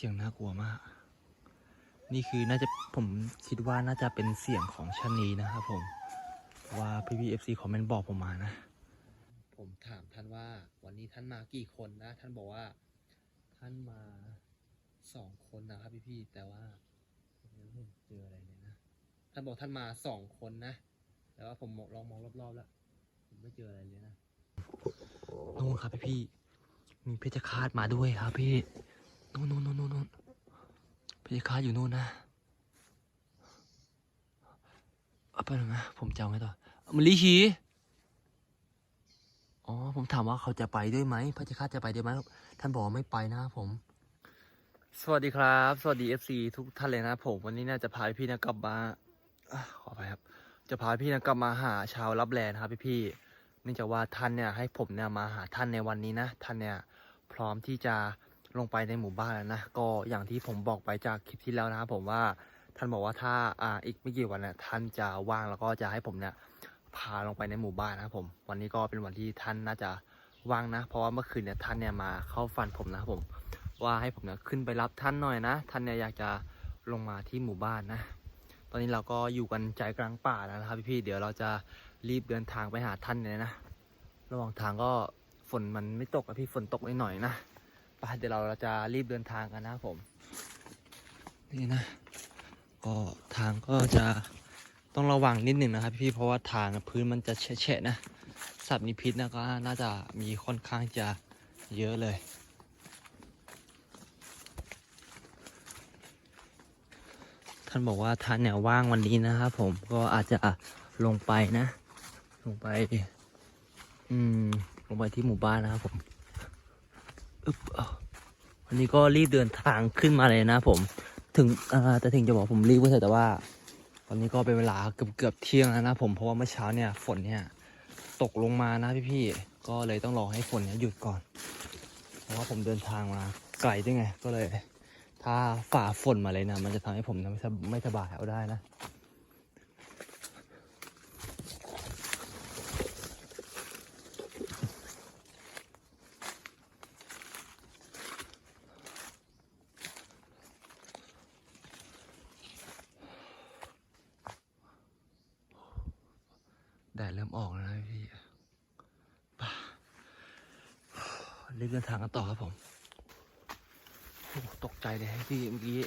เสียงน่ากลัวมาก นี่คือน่าจะผมคิดว่าน่าจะเป็นเสียงของชะนีนะครับผม ว่าพี่พีเอฟซีคอมเมนต์บอกผมมานะ ผมถามท่านว่าวันนี้ท่านมากี่คนนะ ท่านบอกว่า ท่านมาสองคนนะครับพี่พี่ๆแต่ว่าผมยังไม่เห็นเจออะไรเลยนะ ท่านบอกท่านมาสองคนนะ แต่ว่าผมมองลองมองรอบๆแล้วผมไม่เจออะไรเลยนะนู่นครับพี่พี่ๆมีเพชฌฆาตมาด้วยครับพี่ นู่นนู่นนู่นนู่นเพชฌฆาอยู่นู่นนะเอาไปหน่อยนะผมจะเอาไงต่อเอามลีชีอ๋อผมถามว่าเขาจะไปด้วยไหมเพชฌฆาจะไปด้วยไหมท่านบอกไม่ไปนะผม สวัสดีครับ สวัสดี FC ทุกท่านเลยนะ ผมวันนี้น่าจะพาพี่นะกลับมาขออภัยครับ จะพาพี่นะกลับมาหาชาวรับแลนะครับพี่พี่เนื่องจากว่าท่านเนี่ยให้ผมเนี่ยมาหาท่านในวันนี้นะ ท่านเนี่ยพร้อมที่จะ ลงไปในหมู่บ้านแล้วนะ ก็อย่างที่ผมบอกไปจากคลิปที่แล้วนะครับผมว่าท่านบอกว่าถ้าอ่าอีกไม่กี่วันเนี่ยท่านจะว่างแล้วก็จะให้ผมเนี่ยพาลงไปในหมู่บ้านนะครับผม วันนี้ก็เป็นวันที่ท่านน่าจะว่างนะ เพราะว่าเมื่อคืนเนี่ยท่านเนี่ยมาเข้าฝันผมนะครับผม ว่าให้ผมเนี่ยขึ้นไปรับท่านหน่อยนะ ท่านเนี่ยอยากจะลงมาที่หมู่บ้านนะ ตอนนี้เราก็อยู่กันใจกลางป่าแล้วนะครับพี่ๆ เดี๋ยวเราจะรีบเดินทางไปหาท่านเลยนะ ระหว่างทางก็ฝนมันไม่ตกอะพี่ฝนตกนิดหน่อยนะ ปเดี๋ยวเราจะรีบเดินทางกันนะผม นี่นะ ก็ทางก็จะต้องระวังนิดหนึ่งนะครับ พี่เพราะว่าทางพื้นมันจะแฉะนะ สัตว์มีพิษนะก็น่าจะมีค่อนข้างจะเยอะเลยท่านบอกว่าท่านเนี่ยว่างวันนี้นะครับผมก็อาจจะลงไปนะ ลงไป อืม ลงไปที่หมู่บ้านนะครับผมอึบ วันนี้ก็รีบเดินทางขึ้นมาเลยนะผม ถึงแต่ถึงจะบอกผมรีบก็เถอะแต่ว่า ตอนนี้ก็เป็นเวลาเกือบเกือบเที่ยงแล้วนะผมเพราะว่าเมื่อเช้าเนี่ยฝนเนี่ยตกลงมานะพี่ๆก็เลยต้องรอให้ฝนเนี่ยหยุดก่อน เพราะว่าผมเดินทางมาไกลด้วยไงก็เลย ถ้าฝ่าฝนมาเลยนะ มันจะทำให้ผมไม่สบายเอาได้นะ ดดเริ่มออกแล้วนะพี่ไป่ะรีบเดินทางกันต่อครับผมโอ้ตกใจเลยพี่เมื่อกี้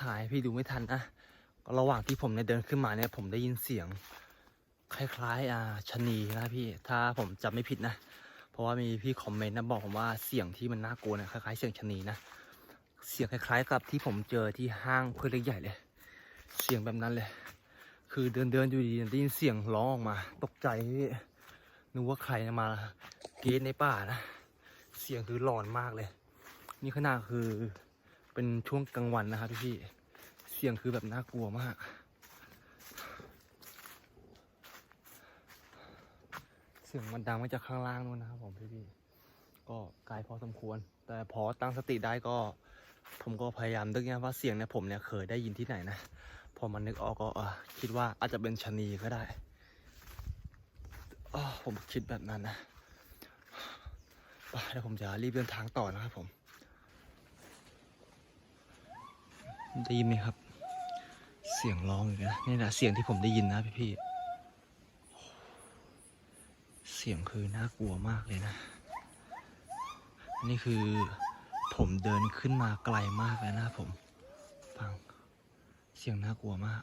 ถ่ายพี่ดูไม่ทันนะก็ระหว่างที่ผมเนี่ยเดินขึ้นมาเนี่ยผมได้ยินเสียง คล้ายๆอ่าชนีนะพี่ ถ้าผมจำไม่ผิดนะ เพราะว่ามีพี่คอมเมนต์นะบอกผมว่าเสียงที่มันน่ากลัวเนี่ยคล้ายๆเสียงชนีนะ เสียงคล้ายๆกับที่ผมเจอที่ห้างเพื่อนเล็กใหญ่เลย เสียงแบบนั้นเลย คือเดินเดินๆอยู่ดีๆได้ยินเสียงร้องออกมา ตกใจพี่นึกว่าใครมาเกรีดในป่านะ เสียงคือหลอนมากเลย นี่ขนาดคือเป็นช่วงกลางวันนะครับพี่เสียงคือแบบน่ากลัวมาก เสียงมันดังมาจากข้างล่างนู่นนะครับผมพี่ๆก็ไกลพอสมควร แต่พอตั้งสติได้ก็ ผมก็พยายามนึกนะว่าเสียงเนี่ยผมเนี่ยเคยได้ยินที่ไหนนะ พอมันนึกออกก็คิดว่าอาจจะเป็นชะนีก็ได้ผมคิดแบบนั้นนะไปเดี๋ยวผมจะรีบเดินทางต่อนะครับผมได้ยินไหมครับ เสียงร้องอยู่นะนี่แหละเสียงที่ผมได้ยินนะพี่พี่ๆเสียงคือน่ากลัวมากเลยนะ นี่คือผมเดินขึ้นมาไกลมากเลยนะผม ฟัง เสียงน่ากลัวมาก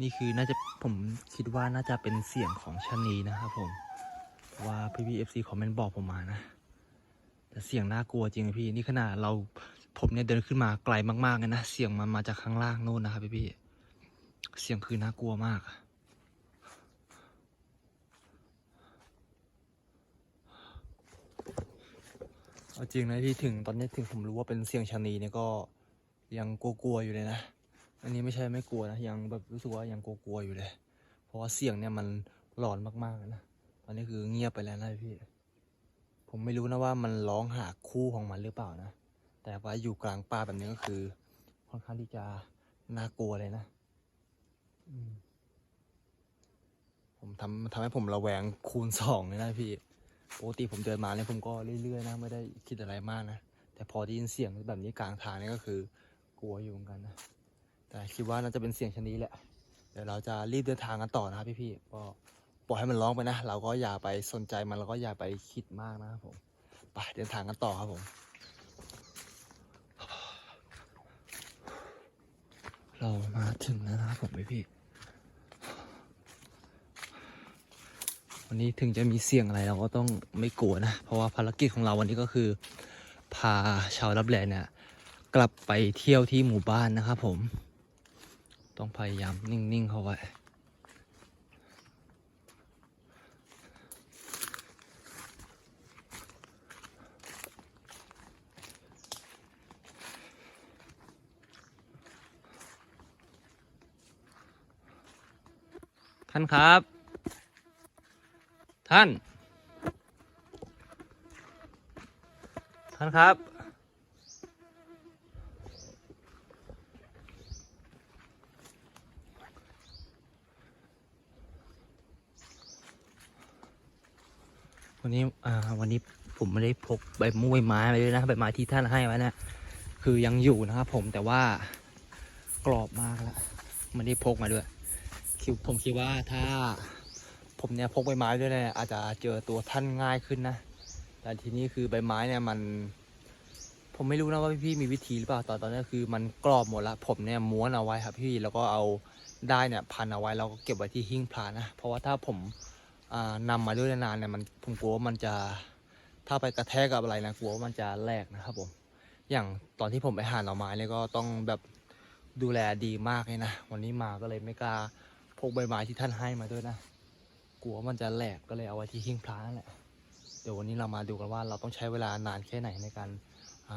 นี่คือน่าจะผมคิดว่าน่าจะเป็นเสียงของชนีนะครับผม ว่าพี่พีเอฟซีคอมเมนต์บอกผมมานะ แต่เสียงน่ากลัวจริงพี่ นี่ขนาดเราผมเนี่ยเดินขึ้นมาไกลมากๆเลยนะ เสียงมันมาจากข้างล่างโน่นนะครับพี่พี่ เสียงคือน่ากลัวมาก เอาจริงนะที่ถึงตอนนี้ถึงผมรู้ว่าเป็นเสียงชนีเนี่ยก็ยังกลัวๆอยู่เลยนะ อันนี้ไม่ใช่ไม่กลัวนะยังแบบรู้สึกว่ายังกลัวๆอยู่เลย เพราะว่าเสียงเนี่ยมันหลอนมากๆนะตอนนี้คือเงียบไปแล้วนะพี่ ผมไม่รู้นะว่ามันร้องหาคู่ของมันหรือเปล่านะ แต่ว่าอยู่กลางป่าแบบนี้ก็คือ ค่อนข้างที่จะน่ากลัวเลยนะผมทำทำให้ผมระแวงคูณสองเลยนะพี่ปกติผมเดินมาเนี่ยผมก็เรื่อยๆนะไม่ได้คิดอะไรมากนะ แต่พอได้ยินเสียงแบบนี้กลางทางนี่ก็คือ กลัวอยู่เหมือนกันนะ แต่คิดว่าน่าจะเป็นเสียงชนนี้แหละ เดี๋ยวเราจะรีบเดินทางกันต่อนะครับพี่ๆก็ปล่อยให้มันร้องไปนะ เราก็อย่าไปสนใจมันแล้วก็อย่าไปคิดมากนะครับผม ไปเดินทางกันต่อครับผม เรามาถึงแล้วนะครับผมพี่พี่ๆวันนี้ถึงจะมีเสียงอะไรเราก็ต้องไม่กลัวนะ เพราะว่าภารกิจของเราวันนี้ก็คือ พาชาวรับแลเนี่ยกลับไปเที่ยวที่หมู่บ้านนะครับผม ต้องพยายามนิ่ง ๆ เขาไว้ ท่านครับ ท่าน ท่านครับ วั นี้อ่าวันนี้ผมไม่ได้พกใบมุ้ยไม้ไปด้วยนะใบไม้ที่ท่านให้ไว้นะคือยังอยู่นะครับผมแต่ว่ากรอบมากแล้วไม่ได้พกมาด้วยคิดผมคิดว่าถ้าผมเนี่ยพกใบไม้ด้วยเนี่ยอาจจะเจอตัวท่านง่ายขึ้นนะแต่ทีนี้คือใบไม้เนี่ยมัน ผมไม่รู้นะว่าพี่ๆมีวิธีหรือเปล่าตอนตอนนี้คือมันกรอบหมดละผมเนี่ยม้วนเอาไว้ครับพี่แล้วก็เอาได้เนี่ยพันเอาไว้แล้วก็เก็บไว้ที่หิ้งพระนะเพราะว่าถ้าผม นำมาด้วยนานๆเนี่ยมันผมกลัวว่ามันจะถ้าไปกระแทกกับอะไรนะกลัวว่ามันจะแหลกนะครับผมอย่างตอนที่ผมไปหาหน่อไม้เนี่ยก็ต้องแบบดูแลดีมากเลยนะวันนี้มาก็เลยไม่กล้าพกใบไม้ที่ท่านให้มาด้วยนะกลัวว่ามันจะแหลกก็เลยเอาไว้ที่หิ้งพระนั่นแหละเดี๋ยววันนี้เรามาดูกันว่าเราต้องใช้เวลานานแค่ไหนในการอ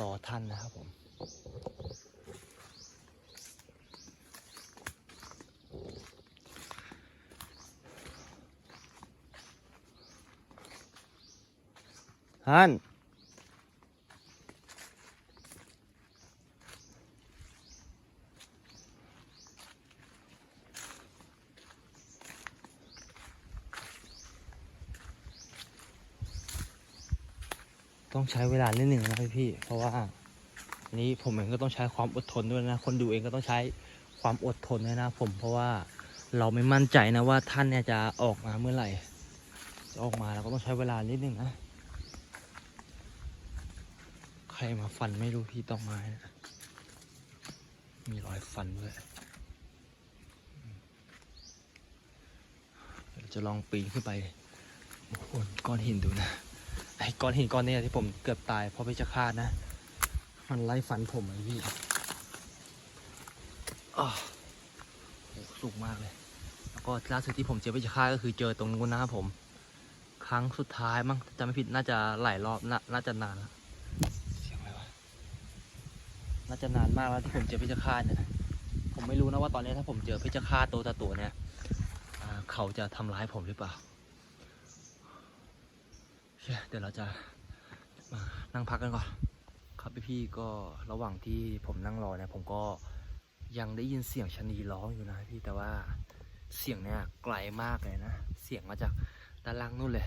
รอท่านนะครับผม ท่านต้องใช้เวลานิดหนึ่งนะพี่ๆเพราะว่านนี้ผมเองก็ต้องใช้ความอดทนด้วยนะ คนดูเองก็ต้องใช้ความอดทนด้วยนะ ผมเพราะว่าเราไม่มั่นใจนะว่าท่านเนี่ยจะออกมาเมื่อไหร่ จะออกมาเราก็ต้องใช้เวลานิดหนึ่งนะ ใครมาฟันไม่รู้พี่ต้องไม้นะมีรอยฟันด้วยเดี๋ยวจะลองปีนขึ้นไปบนก้อนหินดูนะ ไอ้ก้อนหินก้อนนี้ที่ผมเกือบตายเพราะเพชฌฆานะ มันไล่ฟันผมไอ้พี่อ้าวโหสูงมากเลย แล้วก็ล่าสุดที่ผมเจอเพชฌฆาก็คือเจอตรงนู้นนะครับผม ครั้งสุดท้ายมั้งจำไม่ผิดน่าจะหลายรอบนน่าจะนานแล้วเสียงอะไรวะ น่าจะนานมากแล้วที่ผมเจอเพชฌฆาตเนี่ยผมไม่รู้นะว่าตอนนี้ถ้าผมเจอเพชฌฆาตตัวต่อตัวเนี่ยเขาจะทำร้ายผมหรือเปล่าโอเคเดี๋ยวเราจะมานั่งพักกันก่อนครับพี่ๆก็ระหว่างที่ผมนั่งรอเนี่ยผมก็ยังได้ยินเสียงชะนีร้องอยู่นะพี่แต่ว่าเสียงเนี่ยไกลมากเลยนะ เสียงมาจากด้านล่างนู่นเลย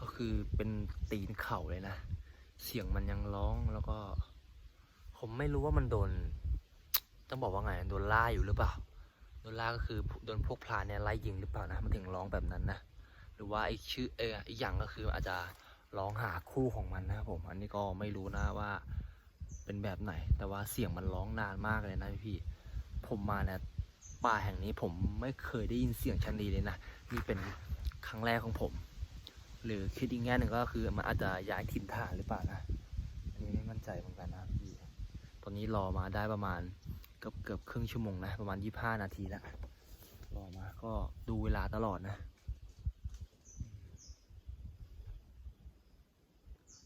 ก็คือเป็นตีนเข่าเลยนะ เสียงมันยังร้องแล้วก็ ผมไม่รู้ว่ามันโดน ต้องบอกว่าไงโดนล่าอยู่หรือเปล่าโดนล่าก็คือโดนพวกพรานเนี่ยไล่ยิงหรือเปล่านะมันถึงร้องแบบนั้นนะหรือว่าไอ้ชื่อเอออีกอย่างก็คืออาจจะร้องหาคู่ของมันนะครับผมอันนี้ก็ไม่รู้นะว่าเป็นแบบไหน แต่ว่าเสียงมันร้องนานมากเลยนะพี่ผมมาเนี่ยป่าแห่งนี้ผมไม่เคยได้ยินเสียงชันดีเลยนะนี่เป็นครั้งแรกของผม หรือคิดอีกแง่หนึ่งก็คือมันอาจจะย้ายถิ่นฐานหรือเปล่านะอันนี้ไม่มั่นใจเหมือนกันนะพี่ ตอนนี้รอมาได้ประมาณเกือบเกือบครึ่งชั่วโมงนะ ประมาณยี่ห้านาทีแล้วรอมาก็ดูเวลาตลอดนะ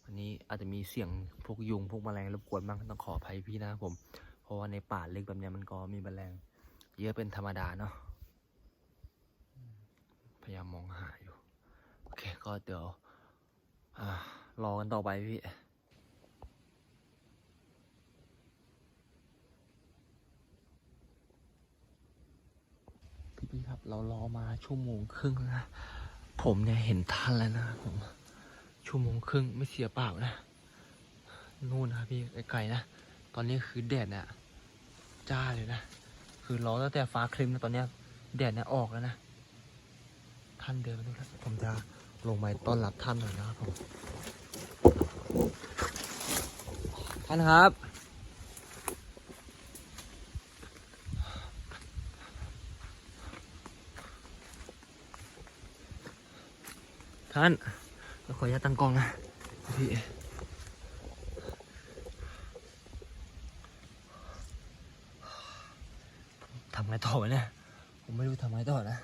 อันนี้อาจจะมีเสียงพวกยุงพวกแมลงรบกวนบ้างต้องขออภัยพี่นะผม เพราะว่าในป่าเล็กแบบนี้มันก็มีแมลงเยอะเป็นธรรมดาเนาะพยายามมองหาอยู่ โอเคก็เดี๋ยวอรอกันต่อไปพี่ พี่ๆครับ เรารอมาชั่วโมงครึ่งแล้วนะผมเนี่ยเห็นท่านแล้วนะผมชั่วโมงครึ่งไม่เสียเปล่านะนู่นนะพี่ไกลๆนะตอนนี้คือแดดเนี่ยจ้าเลยนะคือร้อนตั้งแต่ฟ้าครึ้มนะตอนเนี้ยแดดเนี่ยออกแล้วนะท่านเดินมาดูครับผมจะลงไปต้อนรับท่านหน่อยนะครับผมท่านครับ ท่านขออนุญาตตั้งกล้องนะพี่ทำไงต่อวะเนี่ย ผมไม่รู้ทำไงต่อนะ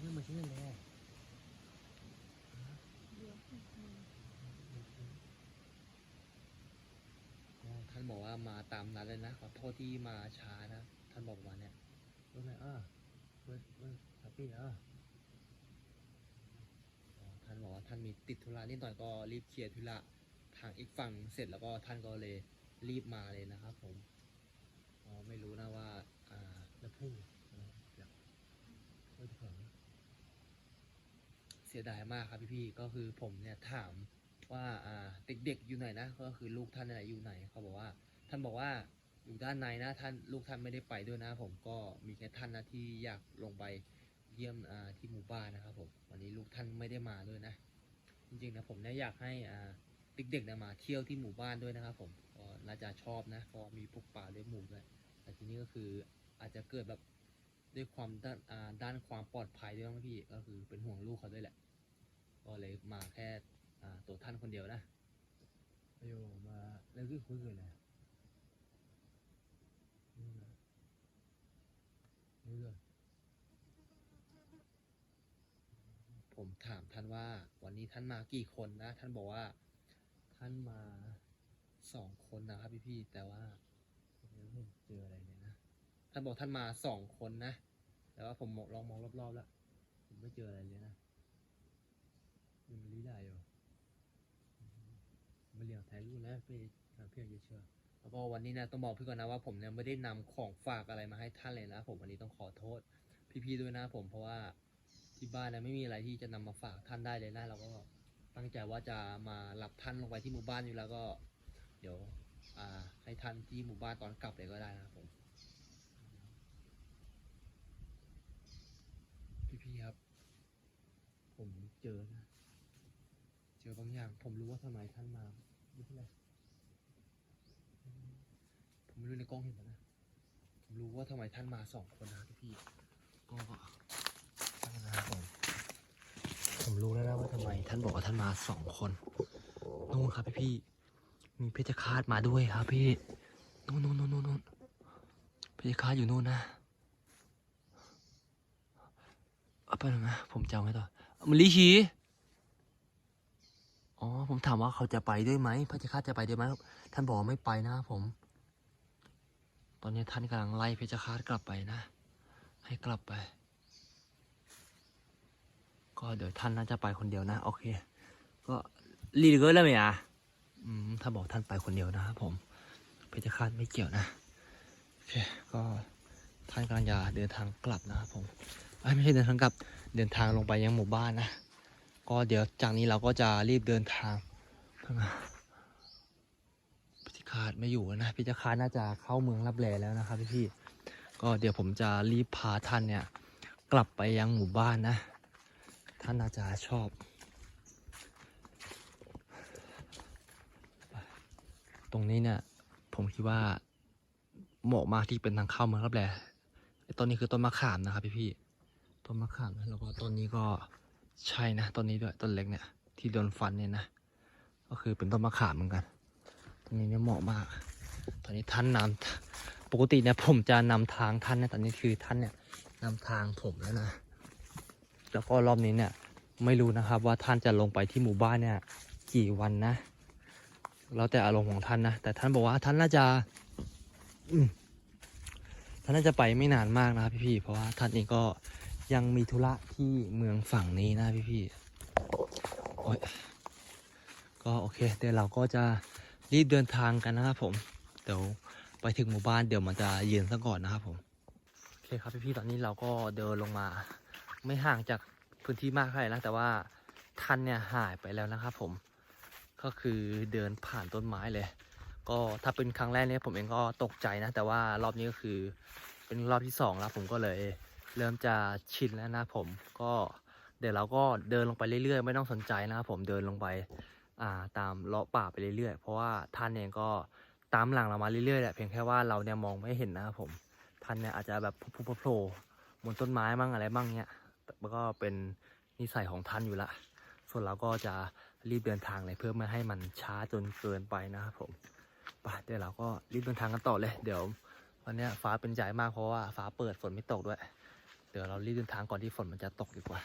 เรื่องมันชื่ออะไรท่านบอกว่ามาตามนัดเลยนะ ขอโทษที่มาช้านะ ท่านบอกวันเนี่ย รู้ไหมอ่าเว้ยเว้ยแฮปปี้อะท่านบอกว่าท่านมีติดธุระนิดหน่อยก็รีบเคลียร์ธุระทางอีกฝั่งเสร็จแล้วก็ท่านก็เลยรีบมาเลยนะครับ ผมอ๋อไม่รู้นะว่า อ่าแล้วพึ่งอะไรเดี๋ยวเฮ้ยเดี๋ยวก่อเสียดายมากครับพี่ๆ ก็คือผมเนี่ยถามว่าอ่าเด็กๆอยู่ไหนนะ ก็คือลูกท่านน่ะอยู่ไหนเขาบอกว่า ท่านบอกว่า อยู่ด้านในนะท่านลูกท่านไม่ได้ไปด้วยนะผมก็มีแค่ท่านนะที่อยากลงไปเยี่ยมที่หมู่บ้านนะครับผมวันนี้ลูกท่านไม่ได้มาด้วยนะจริงๆนะผมเนี่ยอยากให้เด็กๆนะมาเที่ยวที่หมู่บ้านด้วยนะครับผมก็น่าจะชอบนะเพราะมีพวกป่าด้วยหมู่ด้วยแต่ทีนี้ก็คืออาจจะเกิดแบบด้วยความด้านด้านความปลอดภัยด้วยมั้งพี่ก็คือเป็นห่วงลูกเขาด้วยแหละ ก็เลยมาแค่ตัวท่านคนเดียวนะโยมาแล้วก็คุยกัน เลยผมถามท่านว่า วันนี้ท่านมากี่คนนะ ท่านบอกว่า ท่านมาสองคนนะครับพี่พี่แต่ว่าผมยังไม่เจออะไรเลยนะท่านบอกท่านมาสองคนนะ แต่ว่าผมลองมองรอบๆแล้วผมไม่เจออะไรเลยนะมันลีได้อยู่ไม่เลี้ยวถ่ายรูปนะไปหาเพื่อนเชื่อ แล้วก็วันนี้นะต้องบอกพี่ก่อนนะว่าผมเนี่ยไม่ได้นำของฝากอะไรมาให้ท่านเลยนะผมวันนี้ต้องขอโทษพี่ๆด้วยนะผมเพราะว่าที่บ้านนะไม่มีอะไรที่จะนำมาฝากท่านได้เลยนะเราก็ตั้งใจว่าจะมารับท่านลงไปที่หมู่บ้านอยู่แล้วก็ เดี๋ยวอ่าให้ท่านที่หมู่บ้านตอนกลับเลยก็ได้นะผมพี่ๆครับ ผมเจอนะเจอบางอย่าง ผมรู้ว่าทำไมท่านมาไม่เป็นไร ไม่รู้ในกล้องเห็นปะนะผมรู้ว่าทำไมท่านมาสองคนนะพี่ก็ตั้งนะครับผมผมรู้แล้วนะว่าทำไม ท่านบอกว่าท่านมาสองคนนู่นครับพี่พี่มีเพชฌฆาตมาด้วยครับ พี่นู่นนู่นนู่นนู่นเพชฌฆาตอยู่นู่นนะเอาไปหน่อยนะผมจะเอาไงต่อมลีชีอ๋อผมถามว่าเขาจะไปด้วยไหมพระเจ้าข้าจะไปด้วยไหมท่านบอกไม่ไปนะผม ตอนนี้ท่านกำลังไล่เพชฌฆาตกลับไปนะ ให้กลับไป ก็เดี๋ยวท่านน่าจะไปคนเดียวนะ โอเค ก็รีดเกินแล้วไหมอะอืมถ้าบอกท่านไปคนเดียวนะครับผม เพชฌฆาตไม่เกี่ยวนะ โอเค ก็ท่านกำลังจะเดินทางกลับนะครับผมไม่ใช่เดินทางกลับ เดินทางลงไปยังหมู่บ้านนะ ก็เดี๋ยวจากนี้เราก็จะรีบเดินทาง เพื่อมาพิธคาดไม่อยู่นะพิธคาดน่าจะเข้าเมืองรับแลแล้วนะครับพี่พี่ๆก็เดี๋ยวผมจะรีบพาท่านเนี่ย กลับไปยังหมู่บ้านนะ ท่านน่าจะชอบตรงนี้เนี่ยผมคิดว่าเหมาะมากที่เป็นทางเข้าเมืองรับแลไอ้ต้นนี้คือต้นมะขามนะครับพี่พี่ๆต้นมะขามแล้วก็ต้นนี้ก็ใช่นะต้นนี้ด้วยต้นเล็กเนี่ยที่โดนฟันเนี่ยนะ ก็คือเป็นต้นมะขามเหมือนกัน ต้นนี้เนี่ยเหมาะมาก ตอนนี้ท่านนำปกติเนี่ยผมจะนำทางท่านนะตอนนี้คือท่านเนี่ยนำทางผมแล้วนะ แล้วก็รอบนี้เนี่ยไม่รู้นะครับว่าท่านจะลงไปที่หมู่บ้านเนี่ยกี่วันนะ แล้วแต่อารมณ์ของท่านนะ แต่ท่านบอกว่าท่านน่าจะท่านน่าจะไปไม่นานมากนะครับพี่ๆ เพราะว่าท่านเองก็ยังมีธุระที่เมืองฝั่งนี้นะพี่พี่ๆก็โอเคเดี๋ยวเราก็จะ รีบเดินทางกันนะครับผมเดี๋ยวไปถึงหมู่บ้านเดี๋ยวมันจะเย็นซะก่อนนะครับผมโอเคครับพี่ๆตอนนี้เราก็เดินลงมา ไม่ห่างจากพื้นที่มากเท่าไหร่นะแต่ว่าท่านเนี่ยหายไปแล้วนะครับผมก็คือเดินผ่านต้นไม้เลย ก็ถ้าเป็นครั้งแรกเนี่ยผมเองก็ตกใจนะ แต่ว่ารอบนี้ก็คือเป็นรอบที่สองแล้วผมก็เลยเริ่มจะชินแล้วนะผมก็เดี๋ยวเราก็เดินลงไปเรื่อยๆ ไม่ต้องสนใจนะครับผมเดินลงไป ตามเลาะป่าไปเรื่อยๆ เพราะว่าท่านเองก็ตามหลังเรามาเรื่อยๆแหละเพียงแค่ว่าเราเนี่ยมองไม่เห็นนะครับผมท่านเนี่ยอาจจะแบบพุบๆโผล่บนต้นไม้บ้างอะไรบ้างเนี่ยแล้วก็เป็นนิสัยของท่านอยู่ละ ส่วนเราก็จะรีบเดินทางเลยเพื่อไม่ให้มันช้าจนเกินไปนะครับผมไปเดี๋ยวเราก็รีบเดินทางกันต่อเลย เดี๋ยววันนี้ฟ้าเป็นใจมากเพราะว่าฟ้าเปิดฝนไม่ตกด้วย เดี๋ยวเรารีบเดินทางก่อนที่ฝนมันจะตกดีกว่า